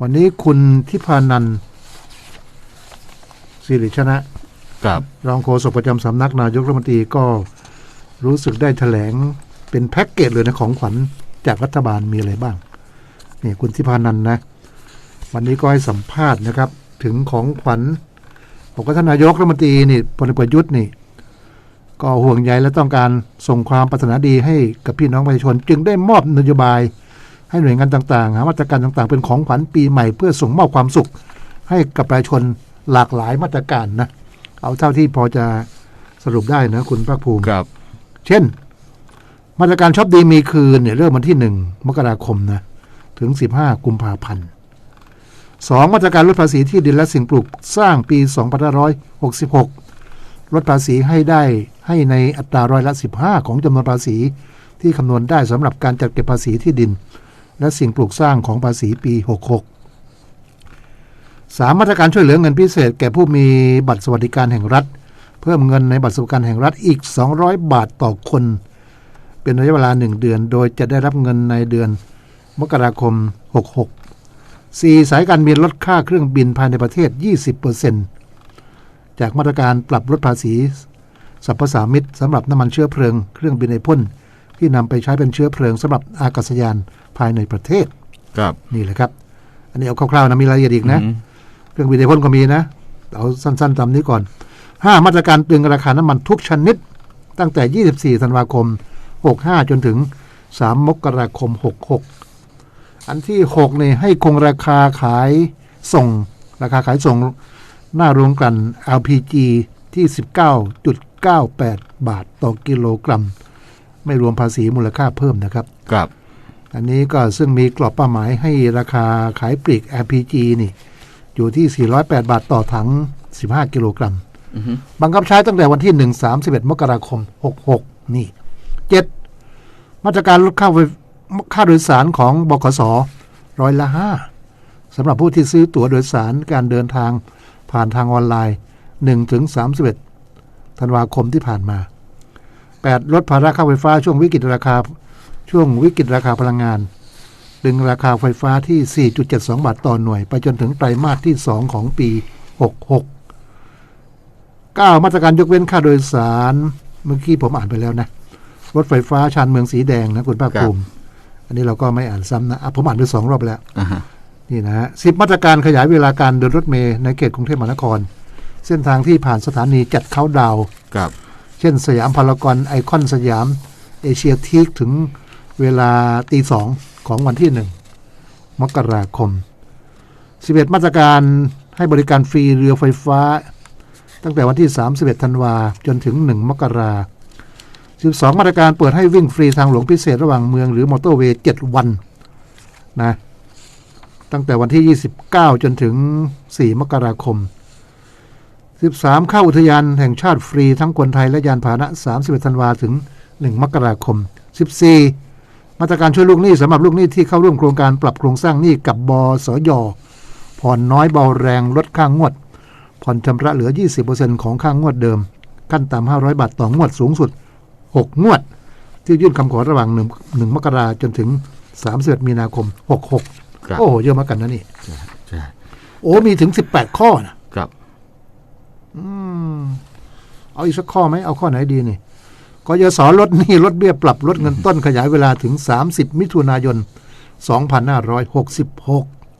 วันนี้คุณทิพานันท์สิริชนะ ครับ รองโฆษกประจำสำนักนายกรัฐมนตรีก็รู้สึกได้แถลงเป็นแพ็กเกจเลยนะของขวัญจากรัฐบาลมีอะไรบ้าง นี่คุณทิพานันท์นะ วันนี้ก็ให้สัมภาษณ์นะครับ ถึงของขวัญบอกว่าท่านนายกรัฐมนตรีนี่พลเอกประยุทธ์นี่ ก็ห่วงใยและต้องการส่งความปรารถนาดีให้กับพี่น้องประชาชน จึงได้มอบนโยบาย ให้หน่วยงานต่างๆ หามาตรการต่างๆ เป็นของขวัญปีใหม่เพื่อส่งมอบความสุข ให้กับประชาชนหลากหลายมาตรการนะ เอาเท่าที่พอจะสรุปได้นะ คุณภาคภูมิครับ เช่น มาตรการช็อปดีมีคืนเนี่ยเริ่มวันที่หนึ่งมกราคมนะ ถึงสิบห้ากุมภาพันธ์สองมาตรการลดภาษีที่ดินและสิ่งปลูกสร้างปีสองพันห้าร้อยหกสิบหกลดภาษีให้ได้ให้ในอัตราร้อยละสิบห้าของจำนวนภาษีที่คำนวณได้สำหรับการจัดเก็บภาษีที่ดิน และสิ่งปลูกสร้างของภาษีปีหกหกสามมาตรการช่วยเหลือเงินพิเศษ แก่ผู้มีบัตรสวัสดิการแห่งรัฐ เพิ่มเงินในบัตรสวัสดิการแห่งรัฐอีก 200 บาทต่อคน เป็นระยะเวลา 1 เดือน โดยจะได้รับเงินในเดือนมกราคม 66 4 สายการบินลดค่าเครื่องบินภายในประเทศ 20%จากมาตรการปรับลดภาษีสรรพสามิตสำหรับน้ำมันเชื้อเพลิง เครื่องบินในพ่น ที่นำไปใช้เป็นเชื้อเพลิงสำหรับอากาศยานภายในประเทศ ครับ นี่แหละครับ อันนี้เอาคร่าวๆนะมีรายละเอียดอีกนะอืมเครื่องบินในพ่นก็มีนะ เอาสั้นๆตามนี้ก่อน 5 มาตรการตึงราคาน้ำมันทุกชนิด ตั้งแต่ 24 ธันวาคม 65 จนถึง 3 มกราคม 66 อันที่6เนี่ยให้คงราคาขายส่ง ราคาขายส่งหน้าโรงกลั่น LPG ที่ 19.98 บาทต่อกิโลกรัม ไม่รวมภาษีมูลค่าเพิ่มนะครับครับ อันนี้ก็ซึ่งมีกรอบเป้าหมายให้ราคาขายปลีก LPG นี่ อยู่ที่ 408 บาทต่อถัง 15 กิโลกรัมอือฮึบังคับใช้ตั้งแต่วันที่ 1 31 มกราคม 66 นี่ 7. มาตรการลดค่าไฟค่าโดยสารของบขสร้อยละ 5สำหรับผู้ที่ซื้อตั๋วโดยสารการเดินทางผ่านทางออนไลน์1ถึง31ธันวาคมที่ผ่านมา 8. ลดภาระค่าไฟฟ้าช่วงวิกฤตราคา ช่วงวิกฤตราคาพลังงาน ดึงราคาไฟฟ้าที่ 4.72 บาทต่อหน่วย ไปจนถึงไตรมาสที่ 2 ของปี 66 9 มาตรการยกเว้นค่าโดยสาร เมื่อกี้ผมอ่านไปแล้วนะ รถไฟฟ้าชานเมืองสีแดงนะคุณภาคภูมิ อันนี้เราก็ไม่อ่านซ้ำนะอะผมอ่านไปสองรอบแล้วอ่าฮะนี่นะฮะสิบมาตรการขยายเวลาการเดินรถเมล์ในเขตกรุงเทพมหานคร เส้นทางที่ผ่านสถานีจัดเข้าน์ดาวน์ครับเช่นสยามพารากอนไอคอนสยามเอเชียทีคถึงเวลาตีสองของวันที่หนึ่งมกราคม 11 มาตรการให้บริการฟรีเรือไฟฟ้า ตั้งแต่วันที่ 31 ธันวาจนถึง 1 มกรา12 มาตรการเปิดให้วิ่งฟรีทางหลวงพิเศษระหว่างเมืองหรือมอเตอร์เวย์ 7 วันนะตั้งแต่วันที่ 29 จนถึง 4 มกราคม 13 เข้าอุทยานแห่งชาติฟรีทั้งคนไทยและยานพาหนะ 31 ธันวาถึง 1 มกราคม 14 มาตรการช่วยลูกหนี้สำหรับลูกหนี้ที่เข้าร่วมโครงการปรับโครงสร้างหนี้กับบสยผ่อนน้อยเบาแรงลดค่างวด ผ่อนชำระเหลือ 20%ของค่างวดเดิม ขั้นต่ำ500 บาทต่องวดสูงสุด 6 งวด ที่ยื่นคำขอระหว่าง 1 1มกราจนถึง31มีนาคม 66ครับโอ้โห เยอะมากกันนะนี่ใช่โอ้มีถึง 18 ข้อนะครับ อืม เอาอีกสักข้อไหมเอาข้อไหนดีนี่กยศลดหนี้ลดเบี้ยปรับลดเงินต้นขยายเวลาถึง 30 มิถุนายน 2566